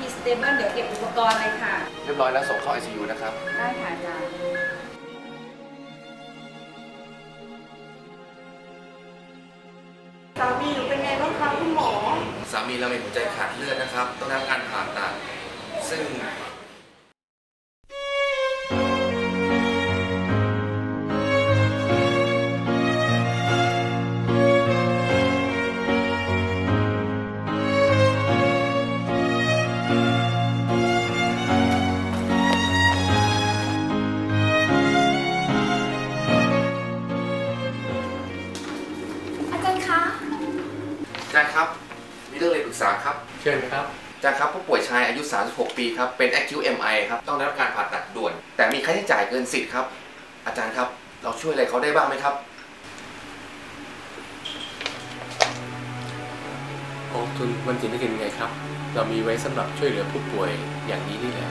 รียงเรียทำเขาได้แล้วนะคะ VP Stable เดี๋ยวเก็บอุปกรณ์เลยค่ะ เรียบร้อยแล้วส่งเข้า ICU นะครับ ได้ค่ะอาจารย์สามีหนูเป็นไงบ้างคะคุณหมอ สามีเรามีหัวใจขาดเลือดนะครับ ต้องได้รับการผ่าตัด ซึ่ง อาจารย์คะ อาจารย์ครับ มีเรื่องอะไรปรึกษาครับ เชิญครับ อาจารย์ครับผู้ป่วยชายอายุ 36 ปีครับ เป็น acute MI ครับ ต้องได้รับการผ่าตัดด่วน แต่มีค่าใช้จ่ายเกินสิทธิ์ครับ อาจารย์ครับ เราช่วยอะไรเขาได้บ้างไหมครับกองทุนวันศิลป์กินไงครับ เรามีไว้สำหรับช่วยเหลือผู้ป่วยอย่างนี้นี่แหละ